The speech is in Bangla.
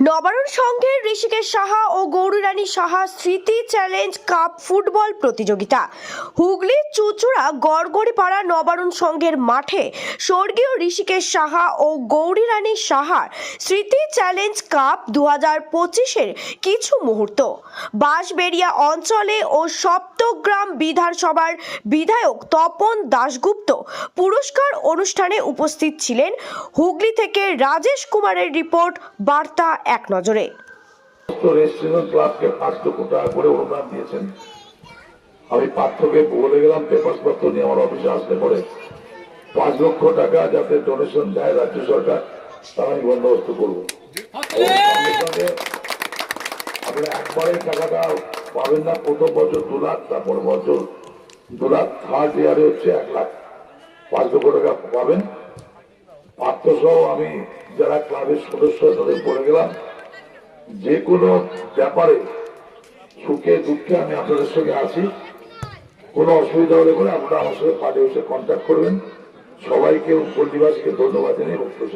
নবারণ সংঘের ঋষিকেশ সাহা ও গৌরীরানী সাহা স্মৃতি চ্যালেঞ্জ কাপ ফুটবল প্রতিযোগিতা। হুগলির চুচুড়া গড়গড়িপাড়া নবারণ সংঘের মাঠে স্বর্গীয় ঋষিকেশ সাহা ও গৌরীরানী সাহার স্মৃতি চ্যালেঞ্জ কাপ দু হাজার পঁচিশের কিছু মুহূর্ত। বাঁশবেড়িয়া অঞ্চলে ও সপ্তগ্রাম বিধানসভার বিধায়ক তপন দাশগুপ্ত পুরস্কার অনুষ্ঠানে উপস্থিত ছিলেন। হুগলি থেকে রাজেশ কুমারের রিপোর্ট, বার্তা এক নজরে। ক্লাবকে পাঁচ লক্ষ টাকা করে অনুদান দিয়েছেন। আমি পার্থকে বলে গেলাম পেপার পত্র নিয়ে আমার অফিসে আসতে পরে পাঁচ লক্ষ টাকা যাতে ডোনেশন দেয় রাজ্য সরকার তার আমি বন্দোবস্ত করব। আপনারা একবারে টাকাটা পাবেন না প্রথম বছর দু লাখ তারপর বছর দু লাখ থার্ড ইয়ারে হচ্ছে এক লাখ। পাঁচ লক্ষ টাকা পাবেন। পাত্র আমি যারা ক্লাবের সদস্য, তাদের পড়ে গেলাম যে কোনো ব্যাপারে সুখে, দুঃখে আমি আপনাদের সঙ্গে আছি কোনো অসুবিধা হলে করে আপনারা আমার সঙ্গে পার্টি অফিসে কন্ট্যাক্ট করবেন সবাইকে পল্লীবাসীকে ধন্যবাদ জানিয়ে বক্তব্য।